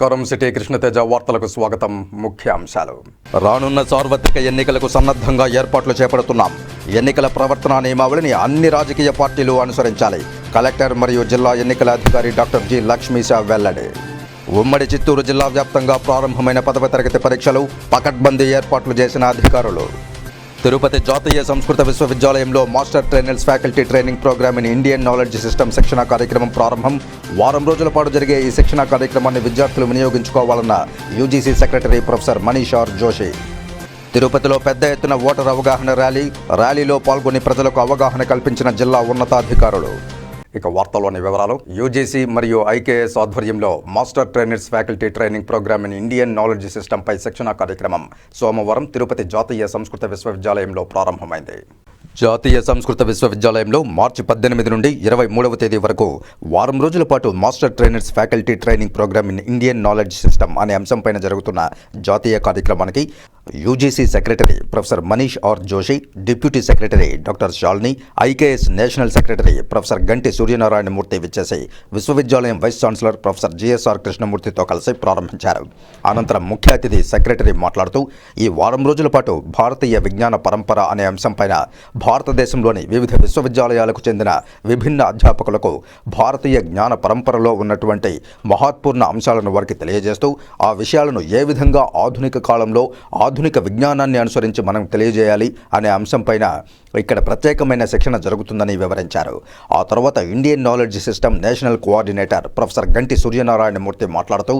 నమస్కారం. సిటీ కృష్ణతేజ వార్తలకు స్వాగతం. ముఖ్యాంశాలు రానున్న సార్వత్రిక ఎన్నికలకు సన్నద్ధంగా ఏర్పాట్లు చేపడుతున్నాం. ఎన్నికల ప్రవర్తన నియమావళిని అన్ని రాజకీయ పార్టీలు అనుసరించాలి. కలెక్టర్ మరియు జిల్లా ఎన్నికల అధికారి డాక్టర్ జి. లక్ష్మీశా వెల్లడి. ఉమ్మడి చిత్తూరు జిల్లా వ్యాప్తంగా ప్రారంభమైన పదవ తరగతి పరీక్షలు పకడ్బందీ ఏర్పాట్లు చేసిన అధికారులు. తిరుపతి జాతీయ సంస్కృత విశ్వవిద్యాలయంలో master trainers faculty training programme in Indian knowledge system శిక్షణ కార్యక్రమం ప్రారంభం. వారం రోజుల పాటు జరిగే ఈ శిక్షణ కార్యక్రమాన్ని విద్యార్థులు వినియోగించుకోవాలన్న UGC secretary professor Manish R Joshi. తిరుపతిలో పెద్ద ఎత్తున ఓటర్ అవగాహన ర్యాలీ ర్యాలీలో పాల్గొని ప్రజలకు అవగాహన కల్పించిన జిల్లా ఉన్నతాధికారులు. ఇక వార్తల్లోని వివరాలు. యూజీసీ మరియు ఐకేఎస్ ఆధ్వర్యంలో master trainers faculty training programme in Indian knowledge సిస్టంపై శిక్షణ కార్యక్రమం సోమవారం తిరుపతి జాతీయ సంస్కృత విశ్వవిద్యాలయంలో ప్రారంభమైంది. జాతీయ సంస్కృత విశ్వవిద్యాలయంలో మార్చి పద్దెనిమిది నుండి ఇరవై మూడవ తేదీ వరకు వారం రోజుల పాటు master trainers faculty training programme in Indian knowledge system అనే అంశంపైన జరుగుతున్న జాతీయ కార్యక్రమానికి UGC secretary professor Manish R Joshi deputy secretary doctor Shalini IKS national secretary professor Ganti Suryanarayana Murthy విచ్చేసి విశ్వవిద్యాలయం వైస్ ఛాన్సలర్ ప్రొఫెసర్ జిఎస్ఆర్ కృష్ణమూర్తితో కలిసి ప్రారంభించారు. అనంతరం ముఖ్య అతిథి సెక్రటరీ మాట్లాడుతూ ఈ వారం రోజుల పాటు భారతీయ విజ్ఞాన పరంపర అనే అంశంపైన భారతదేశంలోని వివిధ విశ్వవిద్యాలయాలకు చెందిన విభిన్న అధ్యాపకులకు భారతీయ జ్ఞాన పరంపరలో ఉన్నటువంటి మహత్పూర్ణ అంశాలను వారికి తెలియజేస్తూ ఆ విషయాలను ఏ విధంగా ఆధునిక కాలంలో ఆధునిక విజ్ఞానాన్ని అనుసరించి మనం తెలియజేయాలి అనే అంశంపైన ఇక్కడ ప్రత్యేకమైన శిక్షణ జరుగుతుందని వివరించారు. ఆ తర్వాత Indian knowledge system national coordinator professor Ganti Suryanarayanamurthy మాట్లాడుతూ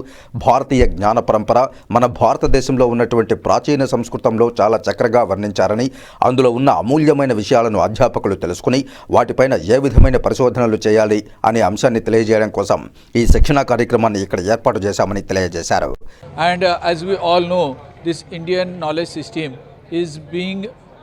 భారతీయ జ్ఞాన పరంపర మన భారతదేశంలో ఉన్నటువంటి ప్రాచీన సంస్కృతంలో చాలా చక్కగా వర్ణించారని అందులో ఉన్న అమూల్యమైన విషయాలను అధ్యాపకులు తెలుసుకుని వాటిపైన ఏ విధమైన పరిశోధనలు చేయాలి అనే అంశాన్ని తెలియజేయడం కోసం ఈ శిక్షణా కార్యక్రమాన్ని ఇక్కడ ఏర్పాటు చేశామని తెలియజేశారు. And uh, we all know this Indian knowledge system system is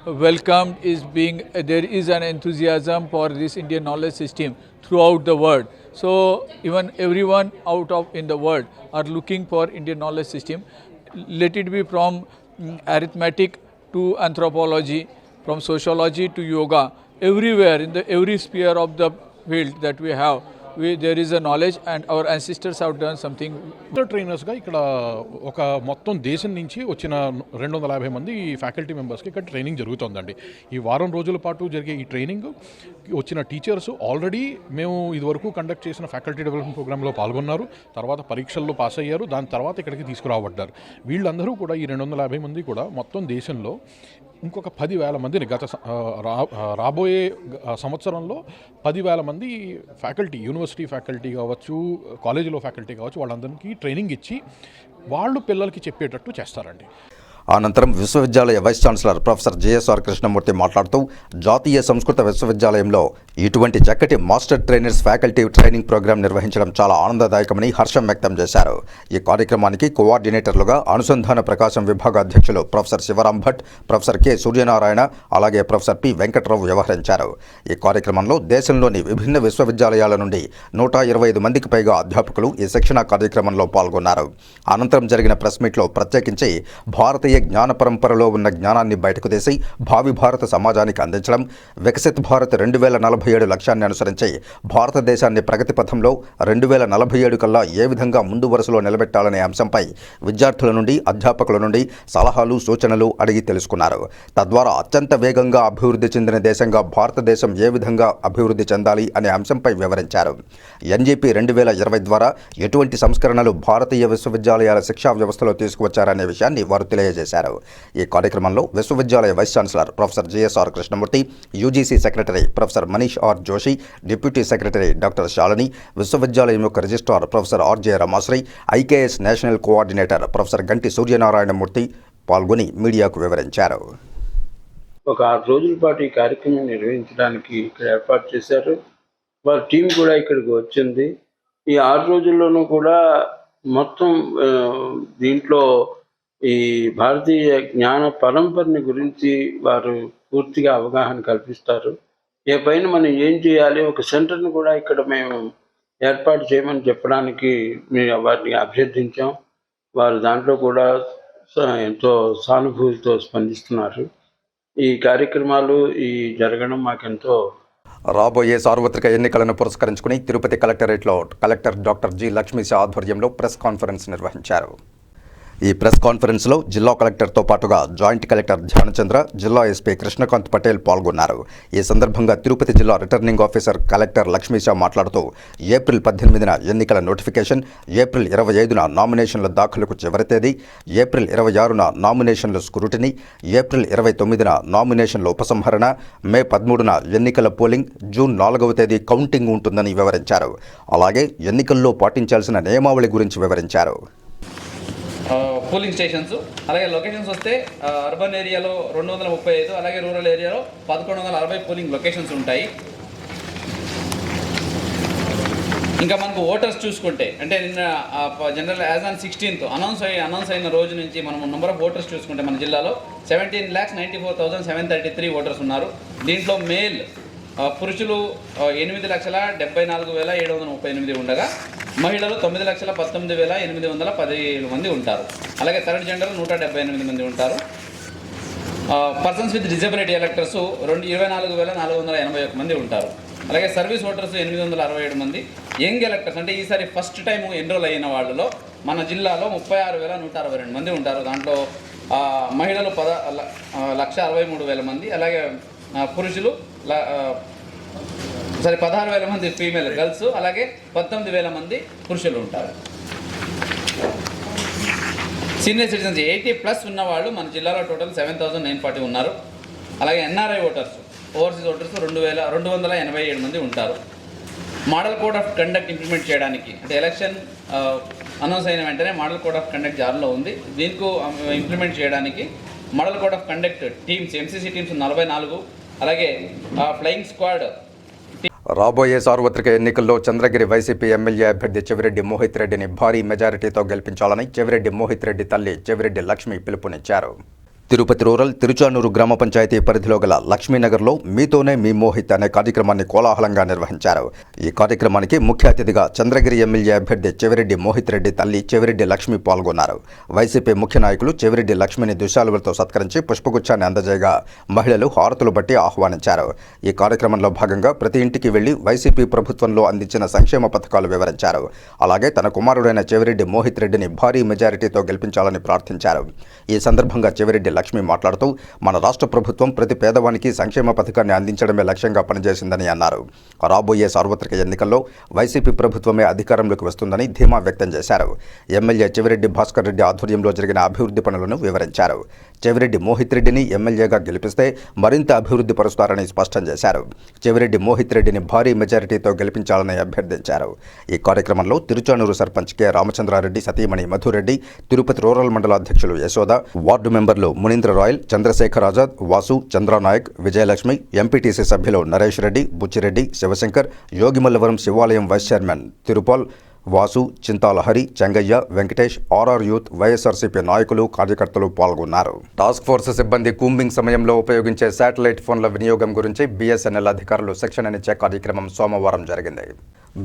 welcomed, is being there is an enthusiasm for this Indian knowledge system throughout the world. So even everyone out of in the world are looking for Indian knowledge system. Let it be from mm, arithmetic to anthropology, from sociology to yoga, everywhere in the every sphere of the field that we have. We there is a knowledge and our ancestors have done something ట్రైనర్స్గా ఇక్కడ ఒక మొత్తం దేశం నుంచి వచ్చిన రెండు వందల యాభై మంది ఫ్యాకల్టీ మెంబర్స్కి ఇక్కడ ట్రైనింగ్ జరుగుతుందండి. ఈ వారం రోజుల పాటు జరిగే ఈ ట్రైనింగ్ వచ్చిన టీచర్స్ ఆల్రెడీ మేము ఇదివరకు కండక్ట్ చేసిన ఫ్యాకల్టీ డెవలప్మెంట్ ప్రోగ్రాంలో పాల్గొన్నారు. తర్వాత పరీక్షల్లో పాస్ అయ్యారు. దాని తర్వాత ఇక్కడికి తీసుకురాబడ్డారు. వీళ్ళందరూ కూడా ఈ రెండు వందల యాభై మంది కూడా మొత్తం దేశంలో ఇంకొక పదివేల మందిని గత రా రాబోయే సంవత్సరంలో పదివేల మంది ఫ్యాకల్టీ యూనివర్సిటీ ఫ్యాకల్టీ కావచ్చు కాలేజీలో ఫ్యాకల్టీ కావచ్చు వాళ్ళందరికీ ట్రైనింగ్ ఇచ్చి వాళ్ళు పిల్లలకి చెప్పేటట్టు చేస్తారండి. అనంతరం విశ్వవిద్యాలయ vice chancellor professor JSR Krishnamurthy మాట్లాడుతూ జాతీయ సంస్కృత విశ్వవిద్యాలయంలో ఇటువంటి చక్కటి master trainers faculty training programme నిర్వహించడం చాలా ఆనందదాయకమని హర్షం వ్యక్తం చేశారు. ఈ కార్యక్రమానికి కోఆర్డినేటర్లుగా అనుసంధాన ప్రకాశం విభాగ అధ్యక్షులు professor Shivaram Bhat professor K Suryanarayana అలాగే ప్రొఫెసర్ పి వెంకట్రావు వ్యవహరించారు. ఈ కార్యక్రమంలో దేశంలోని విభిన్న విశ్వవిద్యాలయాల నుండి నూట ఇరవై ఐదు మందికి పైగా అధ్యాపకులు ఈ శిక్షణ కార్యక్రమంలో పాల్గొన్నారు. అనంతరం జరిగిన ప్రెస్ మీట్లో ప్రత్యేకించి భారతీయ జ్ఞాన పరంపరలో ఉన్న జ్ఞానాన్ని బయటకు తీసి భావి భారత సమాజానికి అందించడం వికసిత్ భారత్ రెండు వేల నలభై ఏడు లక్ష్యాన్ని అనుసరించి భారతదేశాన్ని ప్రగతి పథంలో రెండు వేల నలభై ఏడు కల్లా ఏ విధంగా ముందు వరుసలో నిలబెట్టాలనే అంశంపై విద్యార్థుల నుండి అధ్యాపకుల నుండి సలహాలు సూచనలు అడిగి తెలుసుకున్నారు. తద్వారా అత్యంత వేగంగా అభివృద్ధి చెందిన దేశంగా భారతదేశం ఏ విధంగా అభివృద్ధి చెందాలి అనే అంశంపై వివరించారు. ఎన్జీపీ రెండు వేల ఇరవై ద్వారా ఎటువంటి సంస్కరణలు భారతీయ విశ్వవిద్యాలయాల శిక్షా వ్యవస్థలో తీసుకువచ్చారనే విషయాన్ని వారు తెలియజేశారు. ఈ కార్యక్రమంలో విశ్వవిద్యాలయ vice chancellor professor JSR Krishnamurthy UGC secretary professor Manish R Joshi deputy secretary doctor Shalini విశ్వవిద్యాలయం యొక్క registrar professor RJ Ramasri IKS national coordinator professor Ganti Suryanarayanamurthy పాల్గొని మీడియాకు వివరించారు. ఒక ఆరు రోజుల పాటు ఈ కార్యక్రమం నిర్వహించడానికి ఇక్కడ ఏర్పాటు చేశారు. వారి టీం కూడా ఇక్కడికి వచ్చింది. ఈ ఆరు రోజుల్లోనూ కూడా మొత్తం దీంట్లో ఈ భారతీయ జ్ఞాన పరంపరని గురించి వారు పూర్తిగా అవగాహన కల్పిస్తారు. ఏ పైన మనం ఏం చేయాలి ఒక సెంటర్ని కూడా ఇక్కడ మేము ఏర్పాటు చేయమని చెప్పడానికి మేము వారిని అభ్యర్థించాం. వారు దాంట్లో కూడా స- ఎంతో సానుభూతితో స్పందిస్తున్నారు. ఈ కార్యక్రమాలు ఈ జరగడం మాకెంతో రాబోయే సార్వత్రిక ఎన్నికలను పురస్కరించుకుని తిరుపతి కలెక్టరేట్లో కలెక్టర్ డాక్టర్ జి లక్ష్మీశ ఆధ్వర్యంలో ప్రెస్ కాన్ఫరెన్స్ నిర్వహించారు. ఈ ప్రెస్ కాన్ఫరెన్స్లో జిల్లా కలెక్టర్తో పాటుగా జాయింట్ కలెక్టర్ ధ్యానచంద్ర జిల్లా ఎస్పీ కృష్ణకాంత్ పటేల్ పాల్గొన్నారు. ఈ సందర్భంగా తిరుపతి జిల్లా రిటర్నింగ్ ఆఫీసర్ కలెక్టర్ లక్ష్మీషా మాట్లాడుతూ ఏప్రిల్ పద్దెనిమిదిన ఎన్నికల నోటిఫికేషన్ ఏప్రిల్ ఇరవై ఐదున నామినేషన్ల దాఖలుకు చివరి తేదీ ఏప్రిల్ ఇరవై ఆరున నామినేషన్ల స్క్రూటినీ ఏప్రిల్ ఇరవై తొమ్మిదిన నామినేషన్ల ఉపసంహరణ మే పదమూడున ఎన్నికల పోలింగ్ జూన్ నాలుగవ తేదీ కౌంటింగ్ ఉంటుందని వివరించారు. అలాగే ఎన్నికల్లో పాటించాల్సిన నియమావళి గురించి వివరించారు. పోలింగ్ స్టేషన్స్ అలాగే లొకేషన్స్ వస్తే అర్బన్ ఏరియాలో రెండు వందల ముప్పై ఐదు అలాగే రూరల్ ఏరియాలో పదకొండు వందల అరవై పోలింగ్ లొకేషన్స్ ఉంటాయి. ఇంకా మనకు ఓటర్స్ చూసుకుంటే అంటే నిన్న general as on sixteenth announce అయ్యి అనౌన్స్ అయిన రోజు నుంచి మనం నెంబర్ ఆఫ్ ఓటర్స్ చూసుకుంటే మన జిల్లాలో seventeen lakhs ninety four thousand seven thirty three voters ఉన్నారు. దీంట్లో మేల్ పురుషులు ఎనిమిది లక్షల డెబ్బై నాలుగు వేల ఏడు వందల ముప్పై ఎనిమిది ఉండగా మహిళలు తొమ్మిది లక్షల పంతొమ్మిది వేల ఎనిమిది వందల పదిహేను మంది ఉంటారు. అలాగే థర్డ్ జెండర్ నూట డెబ్బై ఎనిమిది మంది ఉంటారు. పర్సన్స్ విత్ డిజబిలిటీ ఎలక్టర్స్ రెండు ఇరవై నాలుగు వేల నాలుగు వందల ఎనభై ఒక మంది ఉంటారు. అలాగే సర్వీస్ ఓటర్స్ ఎనిమిది వందల అరవై ఏడు మంది. యంగ్ ఎలక్టర్స్ అంటే ఈసారి ఫస్ట్ టైం ఎన్రోల్ అయిన వాళ్ళలో మన జిల్లాలో ముప్పై ఆరు వేల నూట అరవై రెండు మంది ఉంటారు. దాంట్లో మహిళలు పద లక్ష అరవై మూడు వేల మంది. అలాగే పురుషులు ల- సరే పదహారు వేల మంది ఫీమేల్ గర్ల్స్ అలాగే పంతొమ్మిది వేల మంది పురుషులు ఉంటారు. సీనియర్ సిటిజన్స్ ఎయిటీ ప్లస్ ఉన్నవాళ్ళు మన జిల్లాలో total seven thousand nine forty ఉన్నారు. అలాగే ఎన్ఆర్ఐ ఓటర్స్ ఓవర్సీస్ ఓటర్స్ రెండు వేల రెండు వందల ఎనభై ఏడు మంది ఉంటారు. Model code of conduct implement చేయడానికి అంటే ఎలక్షన్ అనౌన్స్ అయిన వెంటనే మోడల్ కోడ్ ఆఫ్ కండక్ట్ జారులో ఉంది. దీనికి ఇంప్లిమెంట్ చేయడానికి model code of conduct teams MCC teams నలభై నాలుగు అలాగే ఫ్లయింగ్ స్క్వాడ్ రాబోయే సార్వత్రిక ఎన్నికల్లో చంద్రగిరి వైసీపీ ఎమ్మెల్యే అభ్యర్థి చెవిరెడ్డి మోహిత్ రెడ్డిని భారీ మెజారిటీతో గెలిపించాలని చెవిరెడ్డి మోహిత్ రెడ్డి తల్లి చెవిరెడ్డి లక్ష్మి పిలుపునిచ్చారు. తిరుపతి రూరల్ తిరుచానూరు గ్రామ పంచాయతీ పరిధిలో గల లక్ష్మీనగర్లో మీతోనే మీ మోహిత్ అనే కార్యక్రమాన్ని కోలాహలంగా నిర్వహించారు. ఈ కార్యక్రమానికి ముఖ్య అతిథిగా చంద్రగిరి ఎమ్మెల్యే అభ్యర్థి చెవిరెడ్డి మోహిత్ రెడ్డి తల్లి చెవిరెడ్డి లక్ష్మి పాల్గొన్నారు. వైసీపీ ముఖ్య నాయకులు చెవిరెడ్డి లక్ష్మిని దుశాలులతో సత్కరించి పుష్పగుచ్చాన్ని అందజేయగా మహిళలు హారతులు బట్టి ఆహ్వానించారు. ఈ కార్యక్రమంలో భాగంగా ప్రతి ఇంటికి వెళ్ళి వైసీపీ ప్రభుత్వంలో అందించిన సంక్షేమ పథకాలు వివరించారు. అలాగే తన కుమారుడైన చెవిరెడ్డి మోహిత్ రెడ్డిని భారీ మెజారిటీతో గెలిపించాలని ప్రార్థించారు. ఈ సందర్భంగా చెవిరెడ్డి లక్ష్మి మాట్లాడుతూ మన రాష్ట్ర ప్రభుత్వం ప్రతి పేదవానికి సంక్షేమ పథకాన్ని అందించడమే లక్ష్యంగా పనిచేసిందని అన్నారు. రాబోయే సార్వత్రిక ఎన్నికల్లో వైసీపీ ప్రభుత్వమే అధికారంలోకి వస్తుందని ధీమా వ్యక్తం చేశారు. ఎమ్మెల్యే చెవిరెడ్డి భాస్కర్ రెడ్డి ఆధ్వర్యంలో జరిగిన అభివృద్ధి పనులను వివరించారు. చెవిరెడ్డి మోహిత్ రెడ్డిని ఎమ్మెల్యేగా గెలిపిస్తే మరింత అభివృద్ధి పరుస్తారని స్పష్టం చేశారు. చెవిరెడ్డి మోహిత్ రెడ్డిని భారీ మెజారిటీతో గెలిపించాలని అభ్యర్థించారు. ఈ కార్యక్రమంలో తిరుచానూరు సర్పంచ్ కె. రామచంద్రారెడ్డి సతీమణి మధురెడ్డి తిరుపతి రూరల్ మండల అధ్యక్షులు యశోద వార్డు మెంబర్లు మునీంద్ర రాయల్ చంద్రశేఖర్ ఆజాద్ వాసు చంద్రనాయక్ విజయలక్ష్మి ఎంపీటీసీ సభ్యులు Naresh Reddy Buchireddy Sivasankar Yogimallavaram Sivalayam vice chairman Tirupal Vasu Chintalahari Chengaiah Venkatesh RR youth YSRCP నాయకులు కార్యకర్తలు పాల్గొన్నారు. టాస్క్ ఫోర్స్ సిబ్బంది కూంబింగ్ సమయంలో ఉపయోగించే శాటిలైట్ ఫోన్ల వినియోగం గురించి బీఎస్ఎన్ఎల్ అధికారులు శిక్షణ ఇచ్చే కార్యక్రమం సోమవారం జరిగింది.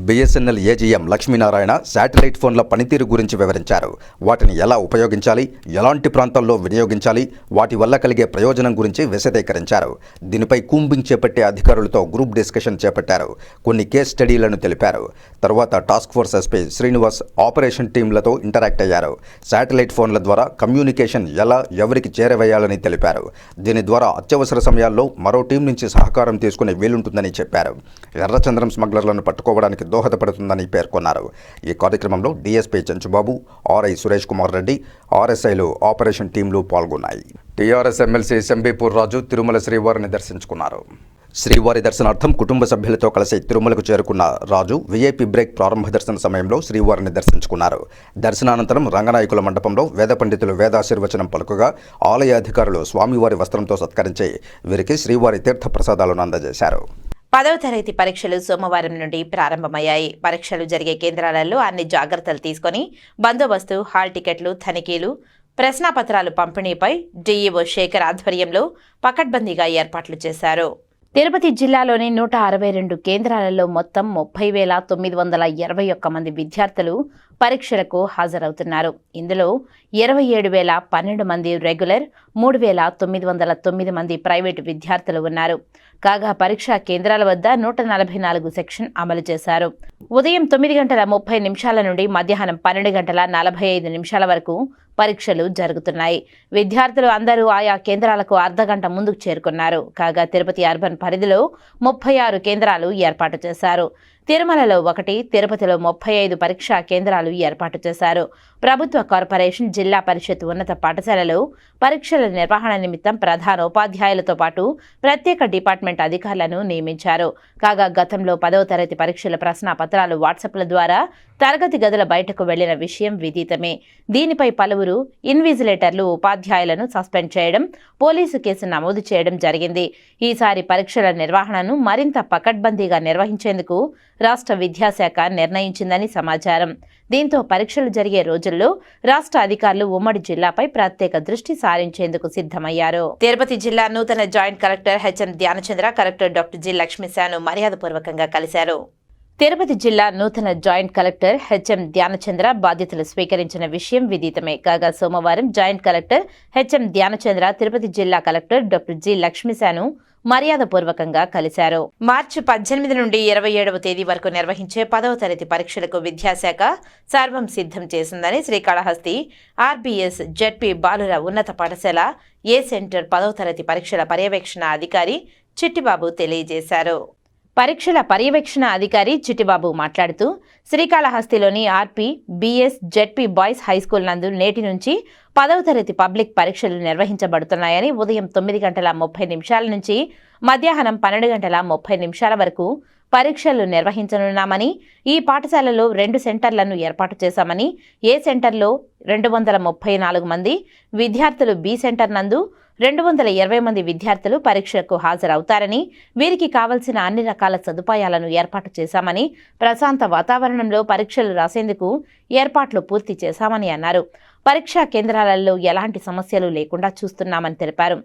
బీఎస్ఎన్ఎల్ ఏజీఎం లక్ష్మీనారాయణ శాటిలైట్ ఫోన్ల పనితీరు గురించి వివరించారు. వాటిని ఎలా ఉపయోగించాలి ఎలాంటి ప్రాంతాల్లో వినియోగించాలి వాటి వల్ల కలిగే ప్రయోజనం గురించి విశదీకరించారు. దీనిపై కూంబింగ్ చేపట్టే అధికారులతో గ్రూప్ డిస్కషన్ చేపట్టారు. కొన్ని కేస్ స్టడీలను తెలిపారు. తర్వాత task force SP Srinivas operation టీంలతో interact అయ్యారు. శాటిలైట్ ఫోన్ల ద్వారా కమ్యూనికేషన్ ఎలా ఎవరికి చేరవేయాలని తెలిపారు. దీని ద్వారా అత్యవసర సమయాల్లో మరో టీం నుంచి సహకారం తీసుకునే వీలుంటుందని చెప్పారు. ఎర్రచంద్రం స్మగ్లర్లను పట్టుకోవడానికి దోహదపడుతుందని పేర్కొన్నారు. ఈ కార్యక్రమంలో డీఎస్పీ చంచుబాబు ఆర్ఐ సురేష్ కుమార్ రెడ్డి ఆర్ఎస్ఐలు ఆపరేషన్ టీంలు పాల్గొన్నాయి. టీఆర్ఎస్ ఎమ్మెల్సీ శంబీపూర్ రాజు తిరుమల శ్రీవారిని దర్శించుకున్నారు. శ్రీవారి దర్శనార్థం కుటుంబ సభ్యులతో కలిసి తిరుమలకు చేరుకున్న రాజు వీఐపీ బ్రేక్ ప్రారంభ దర్శన సమయంలో శ్రీవారిని దర్శించుకున్నారు. దర్శనానంతరం రంగనాయకుల మండపంలో వేద పండితులు వేదాశీర్వచనం పలుకుగా ఆలయ అధికారులు స్వామివారి వస్త్రంతో సత్కరించి వీరికి శ్రీవారి తీర్థ ప్రసాదాలను అందజేశారు. పదవ తరగతి పరీక్షలు సోమవారం నుండి ప్రారంభమయ్యాయి. పరీక్షలు జరిగే కేంద్రాలలో అన్ని జాగ్రత్తలు తీసుకొని బందోబస్తు హాల్ టికెట్లు తనిఖీలు ప్రశ్నాపత్రాలు పంపిణీపై డీఈఓ శేఖర్ ఆధ్వర్యంలో పకడ్బందీగా ఏర్పాట్లు చేశారు. తిరుపతి జిల్లాలోని నూట అరవై రెండు కేంద్రాలలో మొత్తం ముప్పై వేల తొమ్మిది వందల ఇరవై ఒక్క మంది విద్యార్థులు పరీక్షలకు హాజరవుతున్నారు. ఇందులో ఇరవై ఏడు వేల పన్నెండు మంది రెగ్యులర్ మూడు వేల తొమ్మిది వందల తొమ్మిది మంది ప్రైవేటు విద్యార్థులు ఉన్నారు. కాగా పరీక్షా కేంద్రాల వద్ద నూట నలభై నాలుగు సెక్షన్ అమలు చేశారు. ఉదయం తొమ్మిది గంటల ముప్పై నిమిషాల నుండి మధ్యాహ్నం పన్నెండు గంటల నలభై ఐదు నిమిషాల వరకు పరీక్షలు జరుగుతున్నాయి. విద్యార్థులు అందరూ ఆయా కేంద్రాలకు అర్ధగంట ముందుకు చేరుకున్నారు. కాగా తిరుపతి అర్బన్ పరిధిలో ముప్పై ఆరు కేంద్రాలు ఏర్పాటు చేశారు. తిరుమలలో ఒకటి తిరుపతిలో ముప్పై ఐదు పరీక్షా కేంద్రాలు ఏర్పాటు చేశారు. ప్రభుత్వ కార్పొరేషన్ జిల్లా పరిషత్ ఉన్నత పాఠశాలలో పరీక్షల నిర్వహణ నిమిత్తం ప్రధాన ఉపాధ్యాయులతో పాటు ప్రత్యేక డిపార్ట్మెంట్ అధికారులను నియమించారు. కాగా గతంలో పదవ తరగతి పరీక్షల ప్రశ్న పత్రాలు వాట్సాప్ల ద్వారా తరగతి గదుల బయటకు వెళ్ళిన విషయం విదితమే. దీనిపై పలువురు ఇన్విజిలేటర్లు ఉపాధ్యాయులను సస్పెండ్ చేయడం పోలీసు కేసు నమోదు చేయడం జరిగింది. ఈసారి పరీక్షల నిర్వహణను మరింత పకడ్బందీగా నిర్వహించేందుకు రాష్ట్ర విద్యాశాఖ నిర్ణయించిందని సమాచారం. దీంతో పరీక్షలు జరిగే రోజుల్లో రాష్ట్ర అధికారులు ఉమ్మడి జిల్లాపై ప్రత్యేక దృష్టి సారించేందుకు సిద్ధమయ్యారు. తిరుపతి జిల్లా నూతన joint collector HM Dhyanachandra collector doctor G లక్ష్మీశాను మర్యాదపూర్వకంగా కలిశారు. తిరుపతి జిల్లా నూతన జాయింట్ కలెక్టర్ హెచ్ఎం ధ్యానచంద్ర బాధ్యతలు స్వీకరించిన విషయం విదితమే. కాగా సోమవారం joint collector HM Dhyanachandra Tirupati జిల్లా కలెక్టర్ డాక్టర్ జి లక్ష్మీశాను మర్యాదపూర్వకంగా కలిశారు. మార్చి పద్దెనిమిది నుండి ఇరవై ఏడవ తేదీ వరకు నిర్వహించే పదవ తరగతి పరీక్షలకు విద్యాశాఖ సర్వం సిద్ధం చేసిందని శ్రీకాళహస్తి ఆర్బీఎస్ జెడ్పీ బాలుర ఉన్నత పాఠశాల ఏ సెంటర్ పదవ తరగతి పరీక్షల పర్యవేక్షణ అధికారి చిట్టిబాబు తెలియజేశారు. పరీక్షల పర్యవేక్షణ అధికారి చిట్టిబాబు మాట్లాడుతూ శ్రీకాళహస్తిలోని RP BS ZP boys high school నందు నేటి నుంచి పదవ తరగతి పబ్లిక్ పరీక్షలు నిర్వహించబడుతున్నాయని ఉదయం తొమ్మిది గంటల ముప్పై నిమిషాల నుంచి మధ్యాహ్నం పన్నెండు గంటల ముప్పై నిమిషాల వరకు పరీక్షలు నిర్వహించనున్నామని ఈ పాఠశాలలో రెండు సెంటర్లను ఏర్పాటు చేశామని ఏ సెంటర్లో రెండు వందల ముప్పై నాలుగు మంది విద్యార్థులు బి సెంటర్ నందు రెండు వందల ఇరవై మంది విద్యార్థులు పరీక్షలకు హాజరవుతారని వీరికి కావలసిన అన్ని రకాల సదుపాయాలను ఏర్పాటు చేశామని ప్రశాంత వాతావరణంలో పరీక్షలు రాసేందుకు ఏర్పాట్లు పూర్తి చేశామని అన్నారు. పరీక్షా కేంద్రాలలో ఎలాంటి సమస్యలు లేకుండా చూస్తున్నామని తెలిపారు.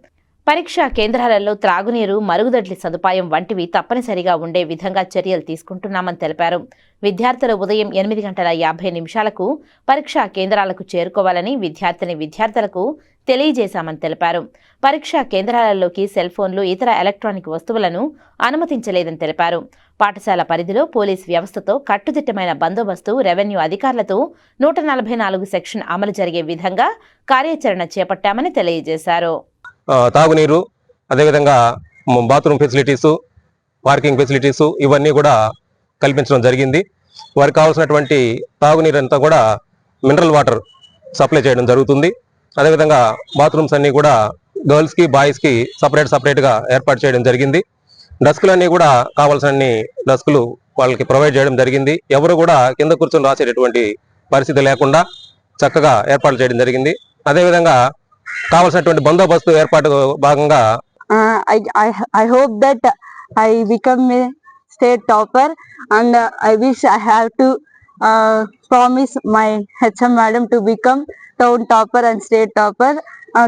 పరీక్షా కేంద్రాలలో త్రాగునీరు మరుగుదొడ్లి సదుపాయం వంటివి తప్పనిసరిగా ఉండే విధంగా చర్యలు తీసుకుంటున్నామని తెలిపారు. విద్యార్థులు ఉదయం ఎనిమిది గంటల యాభై నిమిషాలకు పరీక్షా కేంద్రాలకు చేరుకోవాలని విద్యార్థిని విద్యార్థులకు తెలియజేశామని తెలిపారు. పరీక్షా కేంద్రాలలోకి సెల్ ఫోన్లు ఇతర ఎలక్ట్రానిక్ వస్తువులను అనుమతించలేదని తెలిపారు. పాఠశాల పరిధిలో పోలీస్ వ్యవస్థతో కట్టుదిట్టమైన బందోబస్తు రెవెన్యూ అధికారులతో నూట నలభై నాలుగు సెక్షన్ అమలు జరిగే విధంగా కార్యాచరణ చేపట్టామని తెలియజేశారు. తాగునీరు అదేవిధంగా బాత్రూమ్ ఫెసిలిటీసు పార్కింగ్ ఫెసిలిటీసు ఇవన్నీ కూడా కల్పించడం జరిగింది. వారికి కావాల్సినటువంటి తాగునీరు అంతా కూడా మినరల్ వాటర్ సప్లై చేయడం జరుగుతుంది. అదేవిధంగా బాత్రూమ్స్ అన్నీ కూడా గర్ల్స్కి బాయ్స్కి సపరేట్ సపరేట్గా ఏర్పాటు చేయడం జరిగింది. డస్కులన్నీ కూడా కావాల్సినన్ని డస్కులు వాళ్ళకి ప్రొవైడ్ చేయడం జరిగింది. ఎవరు కూడా కింద కూర్చొని రాసేటటువంటి పరిస్థితి లేకుండా చక్కగా ఏర్పాటు చేయడం జరిగింది. అదేవిధంగా కావాల్సినటువంటి బందోబస్తు ఏర్పాటు భాగంగా I hope that I become state topper and I wish I have to promise my HM madam to become town topper and state topper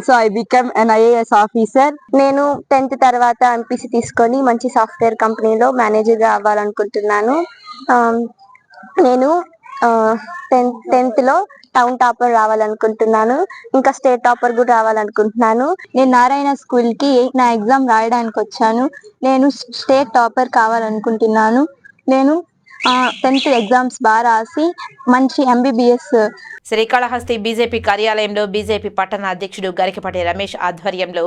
so I become an IAS officer నేను టెన్త్ తర్వాత MPC తీసుకొని మంచి software కంపెనీలో మేనేజర్గా అవ్వాలనుకుంటున్నాను. Um, నేను tenth టెన్త్లో town topper రావాలనుకుంటున్నాను. ఇంకా స్టేట్ టాపర్ కూడా రావాలనుకుంటున్నాను. నేను నారాయణ స్కూల్కి నా ఎగ్జామ్ రాయడానికి వచ్చాను. నేను స్టేట్ టాపర్ కావాలనుకుంటున్నాను. నేను టెన్త్ ఎగ్జామ్స్ బాగా రాసి మంచి ఎంబీబీఎస్ శ్రీకాళహస్తి బీజేపీ కార్యాలయంలో బీజేపీ పట్టణ అధ్యక్షుడు గరికపాటి రమేష్ ఆధ్వర్యంలో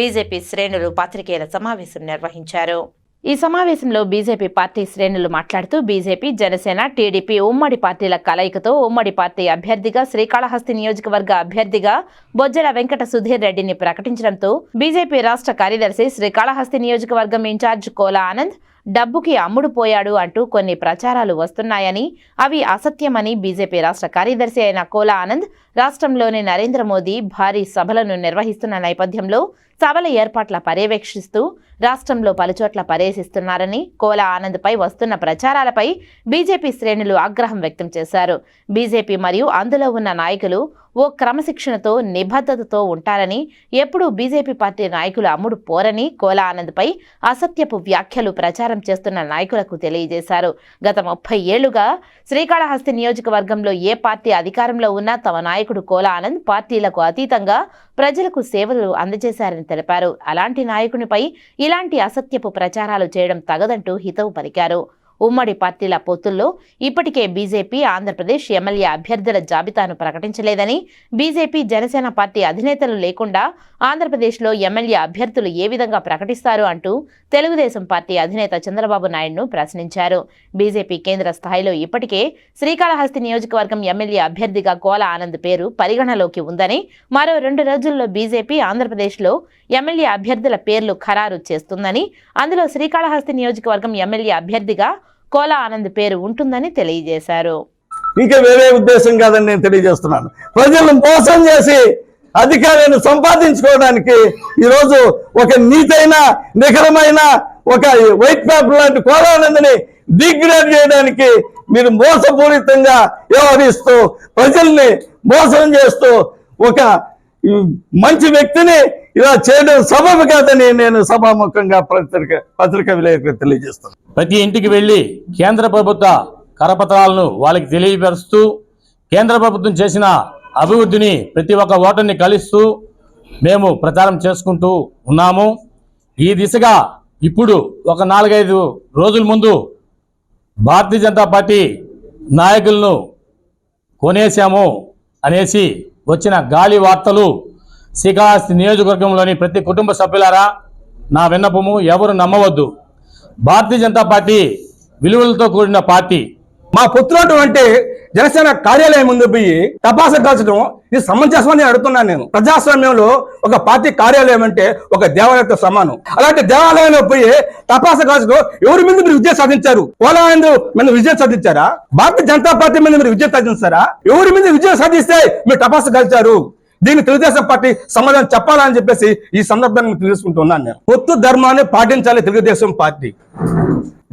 బీజేపీ శ్రేణులు పాత్రికేయుల సమావేశం నిర్వహించారు. ఈ సమావేశంలో బీజేపీ పార్టీ శ్రేణులు మాట్లాడుతూ బీజేపీ జనసేన టీడీపీ ఉమ్మడి పార్టీల కలయికతో ఉమ్మడి పార్టీ అభ్యర్థిగా శ్రీకాళహస్తి నియోజకవర్గ అభ్యర్థిగా బొజ్జల వెంకట సుధీర్ రెడ్డిని ప్రకటించడంతో బీజేపీ రాష్ట్ర కార్యదర్శి శ్రీకాళహస్తి నియోజకవర్గం ఇన్ఛార్జ్ కోలా ఆనంద్ డబ్బుకి అమ్ముడు పోయాడు అంటూ కొన్ని ప్రచారాలు వస్తున్నాయని అవి అసత్యమని బీజేపీ రాష్ట్ర కార్యదర్శి అయిన కోలా ఆనంద్ రాష్ట్రంలోని నరేంద్ర మోదీ భారీ సభలను నిర్వహిస్తున్న నేపథ్యంలో సభల ఏర్పాట్ల పర్యవేక్షిస్తూ రాష్ట్రంలో పలుచోట్ల పర్యశిస్తున్నారని కోలా ఆనంద్పై వస్తున్న ప్రచారాలపై బీజేపీ శ్రేణులు ఆగ్రహం వ్యక్తం చేశారు. బీజేపీ మరియు అందులో ఉన్న నాయకులు ఓ క్రమశిక్షణతో నిబద్ధతతో ఉంటారని ఎప్పుడూ బీజేపీ పార్టీ నాయకులు అమ్ముడు పోరని కోలా ఆనంద్పై అసత్యపు వ్యాఖ్యలు ప్రచారం చేస్తున్న నాయకులకు తెలియజేశారు. గత ముప్పై ఏళ్ళుగా శ్రీకాళహస్తి నియోజకవర్గంలో ఏ పార్టీ అధికారంలో ఉన్నా తమ నాయకుడు కోలా ఆనంద్ పార్టీలకు అతీతంగా ప్రజలకు సేవలు అందజేశారని తెలిపారు. అలాంటి నాయకునిపై ఇలాంటి అసత్యపు ప్రచారాలు చేయడం తగదంటూ హితవు పలికారు. ఉమ్మడి పార్టీల పొత్తుల్లో ఇప్పటికే బీజేపీ ఆంధ్రప్రదేశ్ ఎమ్మెల్యే అభ్యర్థుల జాబితాను ప్రకటించలేదని బీజేపీ జనసేన పార్టీ అధినేతలు లేకుండా ఆంధ్రప్రదేశ్లో ఎమ్మెల్యే అభ్యర్థులు ఏ విధంగా ప్రకటిస్తారు అంటూ తెలుగుదేశం పార్టీ అధినేత చంద్రబాబు నాయుడును ప్రశ్నించారు. బీజేపీ కేంద్ర స్థాయిలో ఇప్పటికే శ్రీకాళహస్తి నియోజకవర్గం ఎమ్మెల్యే అభ్యర్థిగా గోల ఆనంద్ పేరు పరిగణలోకి ఉందని మరో రెండు రోజుల్లో బీజేపీ ఆంధ్రప్రదేశ్లో ఎమ్మెల్యే అభ్యర్థుల పేర్లు ఖరారు చేస్తుందని అందులో శ్రీకాళహస్తి నియోజకవర్గం ఎమ్మెల్యే అభ్యర్థిగా కోలా ఆనంద్ పేరు ఉంటుందని తెలియజేశారు. ఇంకా వేరే ఉద్దేశం కాదని నేను తెలియజేస్తున్నాను. ప్రజలను మోసం చేసి అధికారాన్ని సంపాదించుకోవడానికి ఈరోజు ఒక నీతైన నిఖరమైన ఒక వైట్ పేపర్ లాంటి కోలానందని డిగ్రేడ్ చేయడానికి మీరు మోసపూరితంగా వ్యవహరిస్తూ ప్రజల్ని మోసం చేస్తూ ఒక మంచి వ్యక్తిని ఇలా చేయడం సబబు కాదని నేను సభాముఖంగా పత్రిక పత్రిక విలేకరులకు తెలియజేస్తాను. ప్రతి ఇంటికి వెళ్ళి కేంద్ర ప్రభుత్వ కరపత్రాలను వాళ్ళకి తెలియపరుస్తూ కేంద్ర ప్రభుత్వం చేసిన అభివృద్ధిని ప్రతి ఒక్క ఓటర్ని కలుస్తూ మేము ప్రచారం చేసుకుంటూ ఉన్నాము. ఈ దిశగా ఇప్పుడు ఒక నాలుగైదు రోజుల ముందు భారతీయ జనతా పార్టీ నాయకులను కొనేశాము అనేసి వచ్చిన గాలి వార్తలు శ్రీకాళహస్తి నియోజకవర్గంలోని ప్రతి కుటుంబ సభ్యులారా నా విన్నపము ఎవరు నమ్మవద్దు. భారతీయ జనతా పార్టీ విలువలతో కూడిన పార్టీ. మా పుత్రుడు అంటే జనసేన కార్యాలయం ముందు పోయి తపాస కాల్చడం ఇది సమంజసమని అడుగుతున్నాను నేను. ప్రజాస్వామ్యంలో ఒక పార్టీ కార్యాలయం అంటే ఒక దేవాలయంతో సమానం. అలాంటి దేవాలయంలో పోయి తపాస కాల్చడం ఎవరి మీద మీరు విజయం సాధించారు? పోలాయందు మీద విజయం సాధించారా? భారతీయ జనతా పార్టీ మీద మీరు విజయం సాధించారా? ఎవరి మీద విజయం సాధిస్తే మీరు తపాస కాల్చారు? దీన్ని తెలుగుదేశం పార్టీ సమాధానం చెప్పాలని చెప్పేసి ఈ సందర్భంగా తెలుసుకుంటున్నాను నేను. పొత్తు ధర్మాన్ని పాటించాలి తెలుగుదేశం పార్టీ.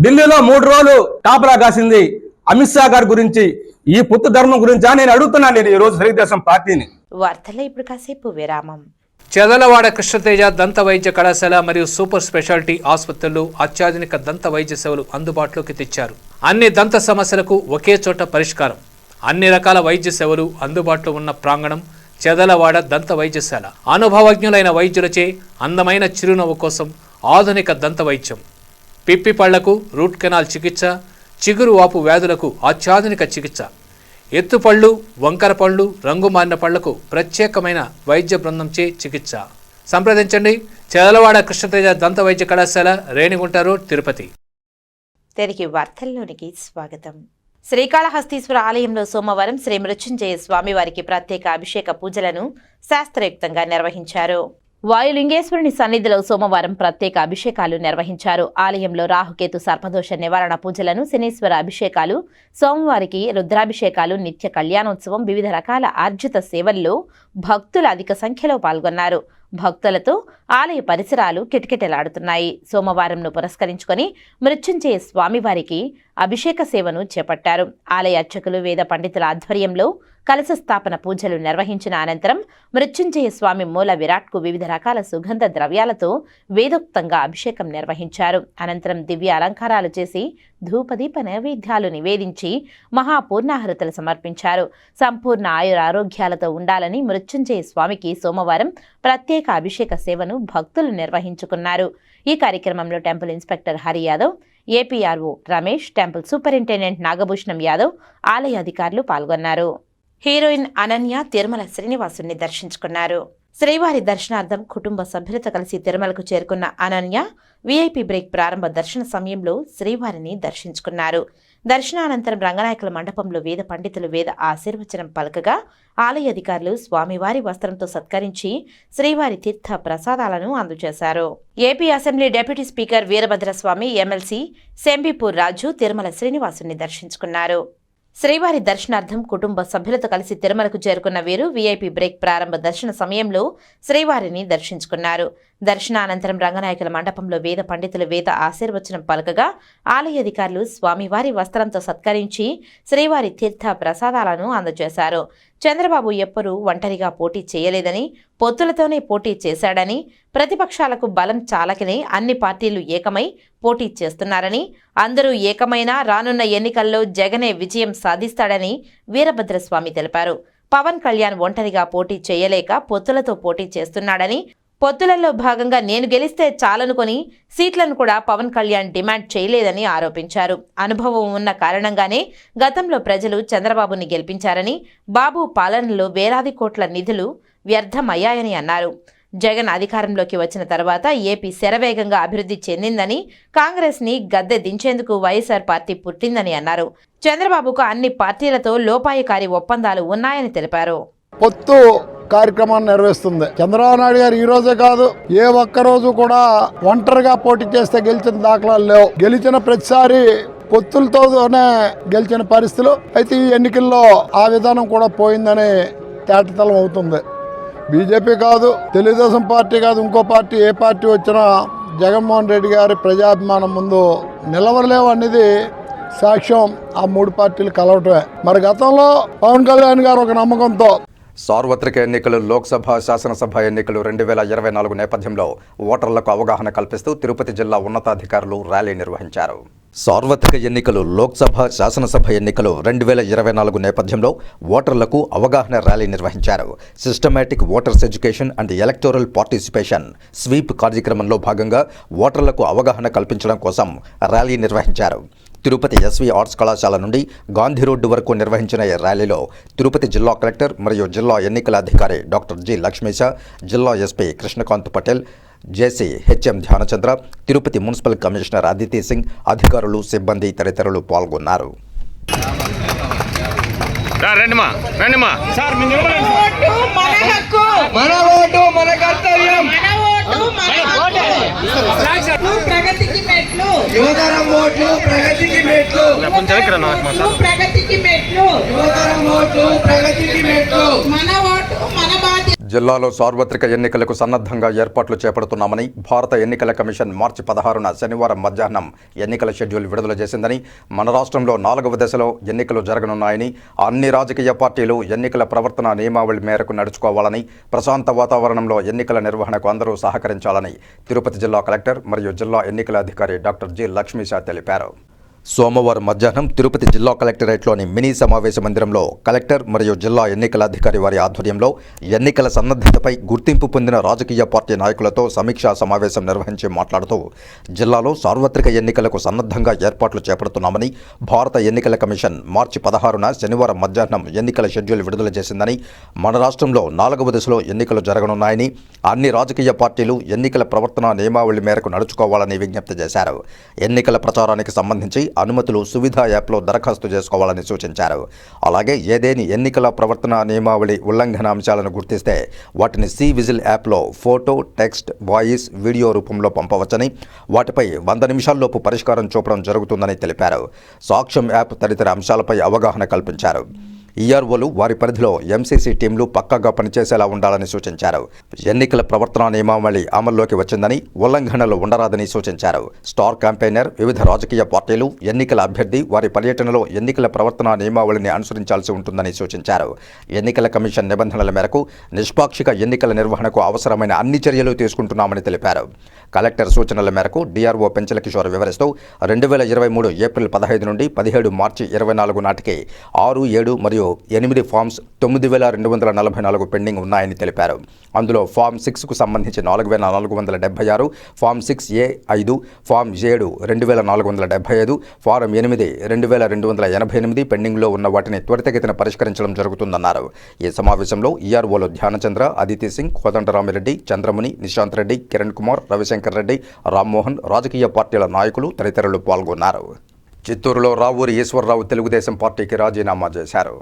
ఢిల్లీలో మూడు రోజులు కాపలా కాసింది అమిత్ షా గారి గురించి ఈ పొత్తు ధర్మం గురించి నేను అడుగుతున్నాను నేను ఈ రోజు తెలుగుదేశం పార్టీని. వార్తల్లో ఇప్పుడు కాసేపు విరామం. చెదలవాడ కృష్ణతేజ దంత వైద్య కళాశాల మరియు సూపర్ స్పెషాలిటీ ఆసుపత్రులు అత్యాధునిక దంత వైద్య సేవలు అందుబాటులోకి తెచ్చారు. అన్ని దంత సమస్యలకు ఒకే చోట పరిష్కారం. అన్ని రకాల వైద్య సేవలు అందుబాటులో ఉన్న ప్రాంగణం చెదలవాడ దంత వైద్యశాల. అనుభవజ్ఞులైన వైద్యులచే అందమైన చిరునవ్వు కోసం ఆధునిక దంత వైద్యం. పిప్పి పళ్ళకు రూట్ కెనాల్ చికిత్స చిగురు వాపు వ్యాధులకు అత్యాధునిక చికిత్స. ఎత్తుపళ్ళు వంకర పళ్ళు రంగు మారిన పళ్ళకు ప్రత్యేకమైన వైద్య బృందంచే చికిత్స. సంప్రదించండి. చెదలవాడ కృష్ణతేజ దంత వైద్య కళాశాల రేణిగుంటారు తిరుపతి. తిరిగి వార్తల్లోనికి స్వాగతం. శ్రీకాళహస్తీశ్వర ఆలయంలో సోమవారం శ్రీ మృత్యుంజయ స్వామివారికి ప్రత్యేక అభిషేక పూజలను శాస్త్రయుక్తంగా నిర్వహించారు. వాయులింగేశ్వరుని సన్నిధిలో సోమవారం ప్రత్యేక అభిషేకాలు నిర్వహించారు. ఆలయంలో రాహుకేతు సర్పదోష నివారణ పూజలను శనీశ్వర అభిషేకాలు సోమవారికి రుద్రాభిషేకాలు నిత్య కళ్యాణోత్సవం వివిధ రకాల ఆర్జిత సేవల్లో భక్తులు అధిక సంఖ్యలో పాల్గొన్నారు. భక్తులతో ఆలయ పరిసరాలు కిటకిటలాడుతున్నాయి. సోమవారంను పురస్కరించుకొని మృత్యుంజయ స్వామివారికి అభిషేక సేవను చేపట్టారు. ఆలయ అర్చకులు వేద పండితుల ఆధ్వర్యంలో కలశ స్థాపన పూజలు నిర్వహించిన అనంతరం మృత్యుంజయ స్వామి మూల విరాట్కు వివిధ రకాల సుగంధ ద్రవ్యాలతో వేదోక్తంగా అభిషేకం నిర్వహించారు. అనంతరం దివ్య అలంకారాలు చేసి ధూపదీప నైవేద్యాలు నివేదించి మహాపూర్ణాహృతులు సమర్పించారు. సంపూర్ణ ఆయుర ఆరోగ్యాలతో ఉండాలని మృత్యుంజయ స్వామికి సోమవారం ప్రత్యేక అభిషేక సేవను భక్తులు నిర్వహించుకున్నారు. ఈ కార్యక్రమంలో temple inspector Hari Yadav APRO Ramesh temple superintendent Nagabhushanam Yadav ఆలయ అధికారులు పాల్గొన్నారు. హీరోయిన్ అనన్య తిరుమల శ్రీనివాసుని దర్శించుకున్నారు. శ్రీవారి దర్శనార్థం కుటుంబ సభ్యులతో కలిసి తిరుమలకు చేరుకున్న అనన్య వీఐపీ బ్రేక్ ప్రారంభ దర్శన సమయంలో శ్రీవారిని దర్శించుకున్నారు. దర్శనానంతరం రంగనాయకుల మండపంలో వేద పండితులు వేద ఆశీర్వచనం పలకగా ఆలయ అధికారులు స్వామివారి వస్త్రంతో సత్కరించి శ్రీవారి తీర్థ ప్రసాదాలను అందజేశారు. AP assembly deputy speaker Veerabhadraswamy MLC Sembipur Raju Tirumala శ్రీనివాసుని దర్శించుకున్నారు. శ్రీవారి దర్శనార్థం కుటుంబ సభ్యులతో కలిసి తిరుమలకు చేరుకున్న వీరు వీఐపీ బ్రేక్ ప్రారంభ దర్శన సమయంలో శ్రీవారిని దర్శించుకున్నారు. దర్శనానంతరం రంగనాయకుల మండపంలో వేద పండితులు వేద ఆశీర్వచనం పలకగా ఆలయ అధికారులు స్వామివారి వస్త్రంతో సత్కరించి శ్రీవారి తీర్థ ప్రసాదాలను అందజేశారు. చంద్రబాబు ఎప్పుడూ ఒంటరిగా పోటీ చేయలేదని పొత్తులతోనే పోటీ చేశాడని ప్రతిపక్షాలకు బలం చాలకనే అన్ని పార్టీలు ఏకమై పోటీ చేస్తున్నారని అందరూ ఏకమైనా రానున్న ఎన్నికల్లో జగనే విజయం సాధిస్తాడని వీరభద్రస్వామి తెలిపారు. పవన్ కళ్యాణ్ ఒంటరిగా పోటీ చేయలేక పొత్తులతో పోటీ చేస్తున్నాడని పొత్తులలో భాగంగా నేను గెలిస్తే చాలనుకొని సీట్లను కూడా పవన్ కళ్యాణ్ డిమాండ్ చేయలేదని ఆరోపించారు. అనుభవం ఉన్న కారణంగానే గతంలో ప్రజలు చంద్రబాబుని గెలిపించారని బాబు పాలనలో వేలాది కోట్ల నిధులు వ్యర్థమయ్యాయని అన్నారు. జగన్ అధికారంలోకి వచ్చిన తర్వాత ఏపీ శరవేగంగా అభివృద్ధి చెందిందని కాంగ్రెస్ని గద్దె దించేందుకు వైఎస్ఆర్ పార్టీ పుట్టిందని అన్నారు. చంద్రబాబుకు అన్ని పార్టీలతో లోపాయకారి ఒప్పందాలు ఉన్నాయని తెలిపారు. పొత్తు కార్యక్రమాన్ని నిర్వహిస్తుంది చంద్రబాబు నాయుడు గారు ఈ రోజే కాదు ఏ ఒక్క రోజు కూడా ఒంటరిగా పోటీ చేస్తే గెలిచిన దాఖలాలు లేవు. గెలిచిన ప్రతిసారి పొత్తులతోనే గెలిచిన పరిస్థితులు. అయితే ఈ ఎన్నికల్లో ఆ విధానం కూడా పోయిందని తేటతలం అవుతుంది. బీజేపీ కాదు తెలుగుదేశం పార్టీ కాదు ఇంకో పార్టీ ఏ పార్టీ వచ్చినా జగన్మోహన్ రెడ్డి గారి ప్రజాభిమానం ముందు నిలవలేవు అనేది సాక్ష్యం ఆ మూడు పార్టీలు కలవటమే. మరి గతంలో పవన్ కళ్యాణ్ గారు ఒక నమ్మకంతో సార్వత్రిక ఎన్నికలు లోక్సభ శాసనసభ ఎన్నికలు రెండు వేల ఇరవై నాలుగు నేపథ్యంలో ఓటర్లకు అవగాహన కల్పిస్తూ తిరుపతి జిల్లా ఉన్నతాధికారులు ర్యాలీ నిర్వహించారు. సార్వత్రిక ఎన్నికలు లోక్సభ శాసనసభ ఎన్నికలు రెండు వేల ఇరవై నాలుగు నేపథ్యంలో ఓటర్లకు అవగాహన ర్యాలీ నిర్వహించారు. Systematic voters education and electoral participation SVEEP కార్యక్రమంలో భాగంగా ఓటర్లకు అవగాహన కల్పించడం కోసం ర్యాలీ నిర్వహించారు. తిరుపతి ఎస్వి ఆర్ట్స్ కళాశాల నుండి గాంధీ రోడ్డు వరకు నిర్వహించిన ఈ ర్యాలీలో తిరుపతి జిల్లా కలెక్టర్ మరియు జిల్లా ఎన్నికల అధికారి డాక్టర్ జి లక్ష్మీశ జిల్లా SP Krishnakanth Patel JC HM Dhyanachandra Tirupati municipal commissioner Aditi Singh అధికారులు సిబ్బంది తదితరులు పాల్గొన్నారు. ప్రగతికి మెట్లు. యువతరం ఓట్లు ప్రగతికి మెట్లు. ప్రగతికి మెట్లు. యువతరం ఓట్లు ప్రగతికి మెట్లు. మన జిల్లాలో సార్వత్రిక ఎన్నికలకు సన్నద్ధంగా ఏర్పాట్లు చేపడుతున్నామని భారత ఎన్నికల కమిషన్ మార్చి పదహారున శనివారం మధ్యాహ్నం ఎన్నికల షెడ్యూల్ విడుదల చేసిందని మన రాష్ట్రంలో నాలుగవ దశలో ఎన్నికలు జరగనున్నాయని అన్ని రాజకీయ పార్టీలు ఎన్నికల ప్రవర్తన నియమావళి మేరకు నడుచుకోవాలని ప్రశాంత వాతావరణంలో ఎన్నికల నిర్వహణకు అందరూ సహకరించాలని తిరుపతి జిల్లా కలెక్టర్ మరియు జిల్లా ఎన్నికల అధికారి డాక్టర్ జి లక్ష్మీశా తెలిపారు. సోమవారం మధ్యాహ్నం తిరుపతి జిల్లా కలెక్టరేట్లోని మినీ సమావేశ మందిరంలో కలెక్టర్ మరియు జిల్లా ఎన్నికల అధికారి వారి ఆధ్వర్యంలో ఎన్నికల సన్నద్ధతపై గుర్తింపు పొందిన రాజకీయ పార్టీ నాయకులతో సమీక్షా సమావేశం నిర్వహించి మాట్లాడుతూ జిల్లాలో సార్వత్రిక ఎన్నికలకు సన్నద్ధంగా ఏర్పాట్లు చేపడుతున్నామని భారత ఎన్నికల కమిషన్ మార్చి పదహారున శనివారం మధ్యాహ్నం ఎన్నికల షెడ్యూల్ విడుదల చేసిందని మన రాష్ట్రంలో నాలుగవ దశలో ఎన్నికలు జరగనున్నాయని అన్ని రాజకీయ పార్టీలు ఎన్నికల ప్రవర్తన నియమావళి మేరకు నడుచుకోవాలని విజ్ఞప్తి చేశారు. ఎన్నికల ప్రచారానికి సంబంధించి అనుమతులు సువిధ యాప్లో దరఖాస్తు చేసుకోవాలని సూచించారు. అలాగే ఏదేని ఎన్నికల ప్రవర్తన నియమావళి ఉల్లంఘన అంశాలను గుర్తిస్తే వాటిని సి విజిల్ యాప్లో ఫోటో టెక్స్ట్ వాయిస్ వీడియో రూపంలో పంపవచ్చని వాటిపై వంద నిమిషాల్లోపు పరిష్కారం చూపడం జరుగుతుందని తెలిపారు. సాక్ష్యం యాప్ తదితర అంశాలపై అవగాహన కల్పించారు. ఈఆర్ఓలు వారి పరిధిలో ఎంసీసీ టీంలు పక్కాగా పనిచేసేలా ఉండాలని సూచించారు. ఎన్నికల ప్రవర్తన నియమావళి అమల్లోకి వచ్చిందని ఉల్లంఘనలు ఉండరాదని సూచించారు. స్టార్ క్యాంపెయినర్ వివిధ రాజకీయ పార్టీలు ఎన్నికల అభ్యర్థి వారి పర్యటనలో ఎన్నికల ప్రవర్తన నియమావళిని అనుసరించాల్సి ఉంటుందని సూచించారు. ఎన్నికల కమిషన్ నిబంధనల మేరకు నిష్పాక్షిక ఎన్నికల నిర్వహణకు అవసరమైన అన్ని చర్యలు తీసుకుంటున్నామని తెలిపారు. కలెక్టర్ సూచనల మేరకు డిఆర్ఓ పెంచల కిషోర్ వివరిస్తూ రెండు వేల ఇరవై మూడు ఏప్రిల్ పదహైదు నుండి పదిహేడు మార్చి ఇరవై నాలుగు నాటికి ఆరు ఏడు మరియు ఎనిమిది ఫామ్స్ తొమ్మిది వేల రెండు వందల నలభై నాలుగు పెండింగ్ ఉన్నాయని తెలిపారు. అందులో ఫామ్ సిక్స్కు సంబంధించి నాలుగు వేల నాలుగు వందల డెబ్బై ఆరు ఫామ్ సిక్స్ ఏ ఐదు ఫామ్ ఏడు రెండు వేల నాలుగు వందల డెబ్బై ఐదు ఫారం ఎనిమిది రెండు వేల రెండు వందల ఎనభై ఎనిమిది పెండింగ్లో ఉన్న వాటిని త్వరితగతిన పరిష్కరించడం జరుగుతుందన్నారు. ఈ సమావేశంలో ఈఆర్ఓలు ధ్యానచంద్ర అదితి సింగ్ కోదండరామిరెడ్డి చంద్రముని నిశాంత్ రెడ్డి కిరణ్ కుమార్ రవిశంకర్ రెడ్డి రామ్మోహన్ రాజకీయ పార్టీల నాయకులు తదితరులు పాల్గొన్నారు. చిత్తూరులో రావూరి ఈశ్వరరావు తెలుగుదేశం పార్టీకి రాజీనామా చేశారు.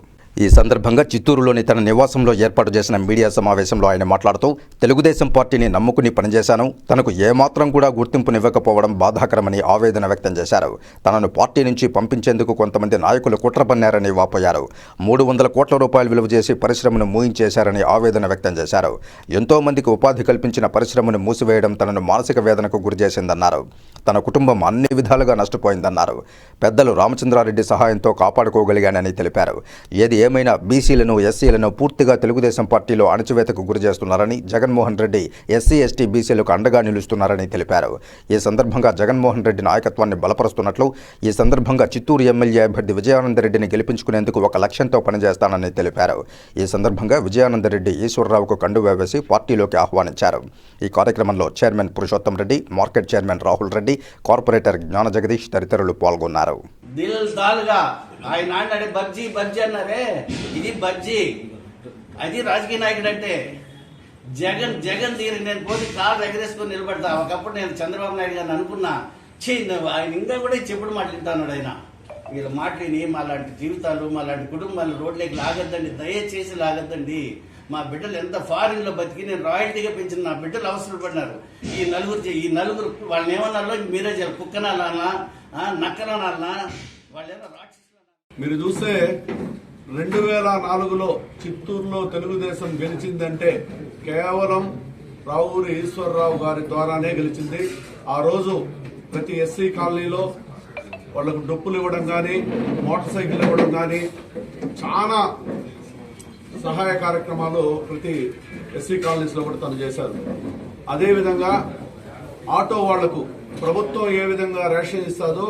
ఈ సందర్భంగా చిత్తూరులోని తన నివాసంలో ఏర్పాటు చేసిన మీడియా సమావేశంలో ఆయన మాట్లాడుతూ తెలుగుదేశం పార్టీని నమ్ముకుని పనిచేశాను. తనకు ఏమాత్రం కూడా గుర్తింపునివ్వకపోవడం బాధాకరమని ఆవేదన వ్యక్తం చేశారు. తనను పార్టీ నుంచి పంపించేందుకు కొంతమంది నాయకులు కుట్ర పన్నారని వాపోయారు. మూడు వందల కోట్ల రూపాయలు విలువ చేసి పరిశ్రమను మూయించేశారని ఆవేదన వ్యక్తం చేశారు. ఎంతో మందికి ఉపాధి కల్పించిన పరిశ్రమను మూసివేయడం తనను మానసిక వేదనకు గురిచేసిందన్నారు తన కుటుంబం అన్ని విధాలుగా నష్టపోయిందన్నారు. పెద్దలు రామచంద్రారెడ్డి సహాయంతో కాపాడుకోగలిగానని తెలిపారు. ఏది ఏమైనా బీసీలను ఎస్సీలను పూర్తిగా తెలుగుదేశం పార్టీలో అణచివేతకు గురి చేస్తున్నారని జగన్మోహన్ రెడ్డి ఎస్సీ ఎస్టీ బీసీలకు అండగా నిలుస్తున్నారని తెలిపారు. ఈ సందర్భంగా జగన్మోహన్ రెడ్డి నాయకత్వాన్ని బలపరుస్తున్నట్లు ఈ సందర్భంగా చిత్తూరు ఎమ్మెల్యే అభ్యర్థి విజయానందరెడ్డిని గెలిపించుకునేందుకు ఒక లక్ష్యంతో పనిచేస్తానని తెలిపారు. ఈ సందర్భంగా విజయానందరెడ్డి ఈశ్వరరావుకు కండువా వేసి పార్టీలోకి ఆహ్వానించారు. ఈ కార్యక్రమంలో chairman Purushottam Reddy market chairman Rahul Reddy corporator Gnana Jagadish తదితరులు పాల్గొన్నారు. దిల్ దాల్గా ఆయన అన్నాడే బజ్జీ బజ్జీ అన్నారే? ఇది బజ్జీ. అది రాజకీయ నాయకుడు అంటే జగన్ జగన్ దీనికి నేను పోతే కారు ఎగరేసుకొని నిలబడతా. ఒకప్పుడు నేను చంద్రబాబు నాయుడు గారిని అనుకున్నా. చీ ఆయన ఇంకా కూడా చెప్పుడు మాట్లాడుతున్నాడు ఆయన. వీళ్ళ మాటలేని మా లాంటి జీవితాలు మా లాంటి కుటుంబాలు రోడ్లోకి లాగద్దండి. దయచేసి లాగద్దండి. మా బిడ్డలు ఎంత ఫారిన్లో బతికి నేను రాయల్టీగా పెంచిన నా బిడ్డలు అవసరం పడినారు. ఈ నలుగురు ఈ నలుగురు వాళ్ళని ఏమన్నారో మీరే చెప్పారు కుక్కనాలన్నా నక్కనాలన్నా వాళ్ళు ఏమన్నా మీరు చూస్తే రెండు వేల నాలుగులో చిత్తూరులో తెలుగుదేశం గెలిచిందంటే కేవలం రావూరి ఈశ్వరరావు గారి ద్వారానే గెలిచింది. ఆ రోజు ప్రతి ఎస్సీ కాలనీలో వాళ్ళకు డొప్పులు ఇవ్వడం కానీ మోటార్ సైకిల్ ఇవ్వడం కానీ చాలా సహాయ కార్యక్రమాలు ప్రతి ఎస్సీ కాలనీస్లో కూడా తను చేశారు. అదేవిధంగా ఆటో వాళ్ళకు ప్రభుత్వం ఏ విధంగా రేషన్ ఇస్తుందో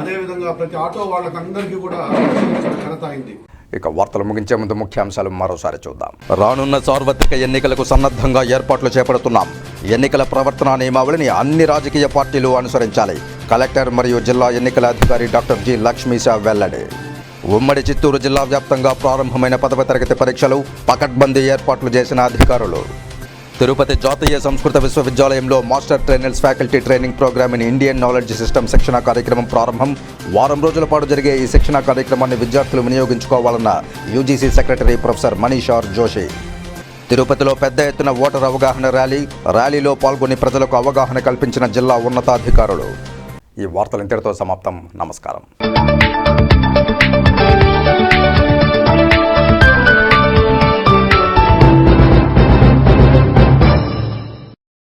అదే విధంగా ప్రతి ఆటో వాళ్ళకి అందరికీ కూడా ఘనత అయింది. ఇక వార్తలు ముగించే ముందు ముఖ్యాంశాలు మరోసారి చూద్దాం. రానున్న సార్వత్రిక ఎన్నికలకు సన్నద్ధంగా ఏర్పాట్లు చేపడుతున్నాం. ఎన్నికల ప్రవర్తన నియమావళిని అన్ని రాజకీయ పార్టీలు అనుసరించాలి. కలెక్టర్ మరియు జిల్లా ఎన్నికల అధికారి డాక్టర్ జి. లక్ష్మీశా వెల్లడి. ఉమ్మడి చిత్తూరు జిల్లా వ్యాప్తంగా ప్రారంభమైన పదవ తరగతి పరీక్షలు పకడ్బందీ ఏర్పాట్లు చేసిన అధికారులు. తిరుపతి జాతీయ సంస్కృత విశ్వవిద్యాలయంలో master trainers faculty training programme in Indian knowledge system శిక్షణ కార్యక్రమం ప్రారంభం. వారం రోజుల పాటు జరిగే ఈ శిక్షణ కార్యక్రమాన్ని విద్యార్థులు వినియోగించుకోవాలన్న UGC secretary professor Manish R Joshi. తిరుపతిలో పెద్ద ఎత్తున ఓటర్ అవగాహన ర్యాలీ ర్యాలీలో పాల్గొని ప్రజలకు అవగాహన కల్పించిన జిల్లా ఉన్నతాధికారులు. ఈ వార్తలు ఇంతటితో సమాప్తం. నమస్కారం.